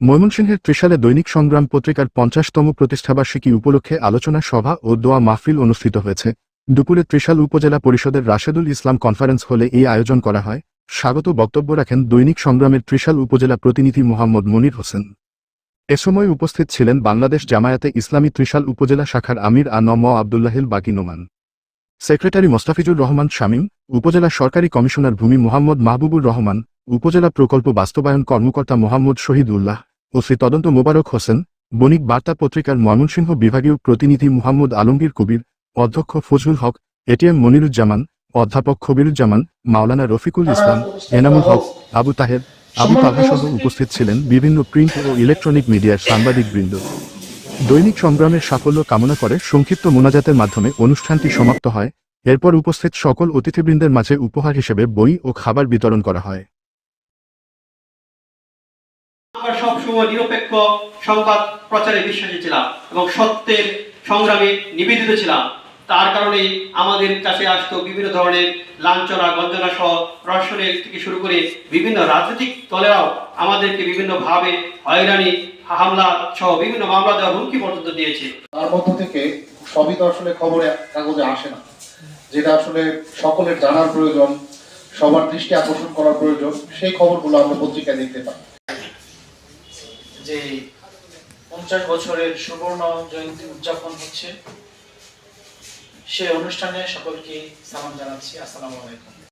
ময়মনসিংহের ত্রিশালে দৈনিক সংগ্রাম পত্রিকার পঞ্চাশতম প্রতিষ্ঠাবার্ষিকী উপলক্ষে আলোচনা সভা ও দোয়া মাহফিল অনুষ্ঠিত হয়েছে। দুপুরে ত্রিশাল উপজেলা পরিষদের রাশেদুল ইসলাম কনফারেন্স হলে এই আয়োজন করা হয়। স্বাগত বক্তব্য রাখেন দৈনিক সংগ্রামের ত্রিশাল উপজেলা প্রতিনিধি মোহাম্মদ মনির হোসেন। এ সময় উপস্থিত ছিলেন বাংলাদেশ জামায়াতে ইসলামী ত্রিশাল উপজেলা শাখার আমির আ নম আবদুল্লাহিল বাকি নোমান। সেক্রেটারি মোস্তাফিজুর রহমান শামীম, উপজেলা সরকারি কমিশনার ভূমি মোহাম্মদ মাহবুবুর রহমান, উপজেলা প্রকল্প বাস্তবায়ন কর্মকর্তা মোহাম্মদ শহীদুল্লাহ শ্রী তদন্ত মোবারক হোসেন বণিক বার্তা পত্রিকার ময়মনসিংহ বিভাগীয় প্রতিনিধি মোহাম্মদ আলমগীর কবির অধ্যক্ষ ফজলুল হক এটিএম মনিরুজ্জামান অধ্যাপক খবিরুজ্জামান মাওলানা রফিকুল ইসলাম এনামুল হক আবু তাহের আবু তাহা সহ উপস্থিত ছিলেন বিভিন্ন প্রিন্ট ও ইলেকট্রনিক মিডিয়ার সাংবাদিকবৃন্দ। দৈনিক সংগ্রামের সাফল্য কামনা করে সংক্ষিপ্ত মোনাজাতের মাধ্যমে অনুষ্ঠানটি সমাপ্ত হয়। এরপর উপস্থিত সকল অতিথিবৃন্দের মাঝে উপহার হিসেবে বই ও খাবার বিতরণ করা হয়। আমরা সবসময় নিরপেক্ষ সংবাদ প্রচারে বিশ্বাসী ছিলাম এবং সত্যের সংগ্রামে নিবেদিত ছিলাম। তার কারণে আমাদের কাছে আসতো বিভিন্ন ধরনের লাঞ্ছনা, গঞ্জনা সহ প্রশাসনের থেকে শুরু করে বিভিন্ন রাজনৈতিক দলেরাও আমাদেরকে বিভিন্নভাবে হয়রানি, হামলা সহ বিভিন্ন মামলা দেওয়ার হুমকি পর্যন্ত দিয়েছে। তার মধ্য থেকে সবই তো আসলে খবরে, কাগজে আসে না। যেটা আসলে সকলের জানার প্রয়োজন, সবার দৃষ্টি আকর্ষণ করার প্রয়োজন, সেই খবরগুলো আমরা পত্রিকায় দেখতে পাই। যে পঞ্চাশ বছরের সুবর্ণ জয়ন্তী উদযাপন হচ্ছে সে অনুষ্ঠানে সকলকে সালাম জানাচ্ছি। আসসালাম আলাইকুম।